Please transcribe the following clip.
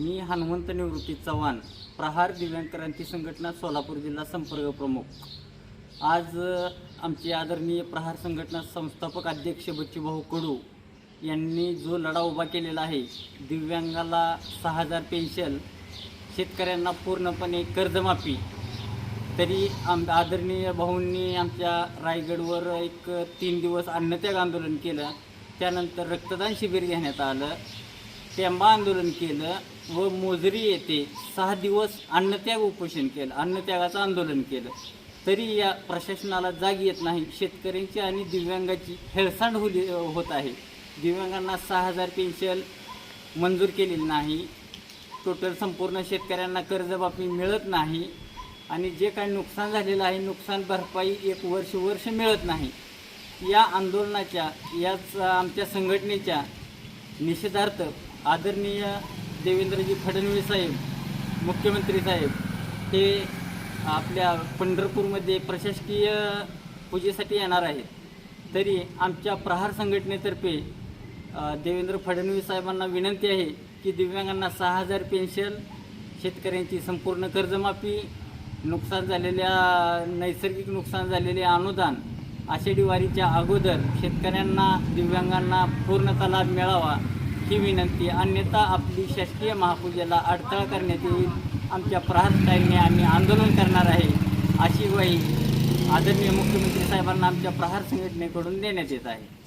मी हनुमंत निवृत्ती चव्हाण प्रहार दिव्यांग क्रांती संघटना सोलापूर जिल्हा संपर्क प्रमुख. आज आमची आमचे आदरणीय प्रहार संघटना संस्थापक अध्यक्ष बच्चूभाऊ कडू यांनी जो लढा उभा केलेला आहे दिव्यांगाला सहा हजार पेन्शन शेतकऱ्यांना पूर्णपणे कर्जमाफी तरी आम आदरणीय भाऊंनी आमच्या रायगडवर एक तीन दिवस अन्नत्याग आंदोलन केलं त्यानंतर रक्तदान शिबिर घेण्यात आलं टेंबा आंदोलन केलं व मोजरी येथे सहा दिवस अन्नत्याग उपोषण केलं अन्नत्यागाचं आंदोलन केलं. तरी या प्रशासनाला जाग येत नाही. शेतकऱ्यांची आणि दिव्यांगाची हेळसांड होली होत आहे. दिव्यांगांना सहा हजार पेन्शन मंजूर केलेली नाही. टोटल संपूर्ण शेतकऱ्यांना कर्जमाफी मिळत नाही. आणि जे काही नुकसान झालेलं आहे नुकसान भरपाई एक वर्ष वर्ष मिळत नाही. या आंदोलनाच्या याच आमच्या संघटनेच्या निषेधार्थ आदरणीय देवेंद्रजी फडणवीस साहेब मुख्यमंत्री साहेब हे आपल्या पंढरपूरमध्ये प्रशासकीय पूजेसाठी येणार आहेत. तरी आमच्या प्रहार संघटनेतर्फे देवेंद्र फडणवीस साहेबांना विनंती आहे की दिव्यांगांना सहा हजार पेन्शन शेतकऱ्यांची संपूर्ण कर्जमाफी नुकसान झालेल्या नैसर्गिक नुकसान झालेले अनुदान आषाढी वारीच्या अगोदर शेतकऱ्यांना दिव्यांगांना पूर्णतः लाभ मिळावा. ही विनंती. अन्यथा आपली शासकीय महापूजेला अडथळा करण्यात येईल. आमच्या प्रहारस्थाईने आम्ही आंदोलन करणार आहे. अशी ग्वाही आदरणीय मुख्यमंत्री साहेबांना आमच्या प्रहार संघटनेकडून देण्यात येत आहे.